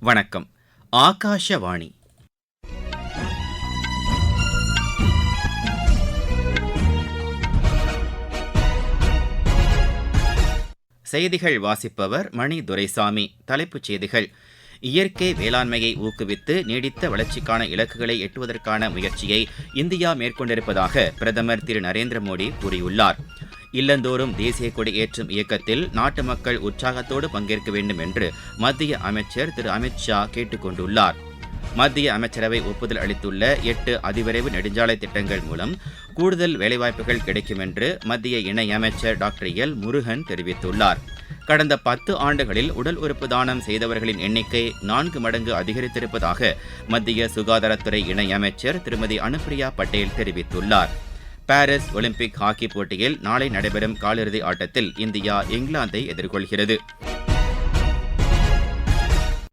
வணக்கம். ஆகாஷவாணி. செய்திகள் வாசிப்பவர் மணி துரைசாமி. தலைப்புச் செய்திகள். இயற்கை வேளாண்மையை ஊக்குவித்து நீடித்த வளர்ச்சிக்கான இலக்குகளை எட்டுவதற்கான முயற்சியை இந்தியா மேற்கொண்டிருப்பதாக பிரதமர் திரு நரேந்திர மோடி கூறியுள்ளார். இல்லந்தோறும் தேசிய கொடி ஏற்றும் இயக்கத்தில் நாட்டு மக்கள் உற்சாகத்தோடு பங்கேற்க வேண்டும் என்று மத்திய அமைச்சர் திரு அமித்ஷா கேட்டுக் கொண்டுள்ளார் மத்திய அமைச்சரவை ஒப்புதல் அளித்துள்ள எட்டு அதிவிரைவு நெடுஞ்சாலை திட்டங்கள் மூலம் கூடுதல் வேலைவாய்ப்புகள் கிடைக்கும் என்று மத்திய இணையமைச்சர் டாக்டர் எல். முருகன் தெரிவித்துள்ளார். கடந்த பத்து ஆண்டுகளில் உடல் உறுப்பு தானம் செய்தவர்களின் எண்ணிக்கை நான்கு மடங்கு அதிகரித்திருப்பதாக மத்திய சுகாதாரத்துறை இணையமைச்சர் திருமதி அனுப்பிரியா பட்டேல் தெரிவித்துள்ளார். பாரிஸ் ஒலிம்பிக் ஹாக்கி போட்டியில் நாளை நடைபெறும் காலிறுதி ஆட்டத்தில் இந்தியா இங்கிலாந்தை எதிர்கொள்கிறது.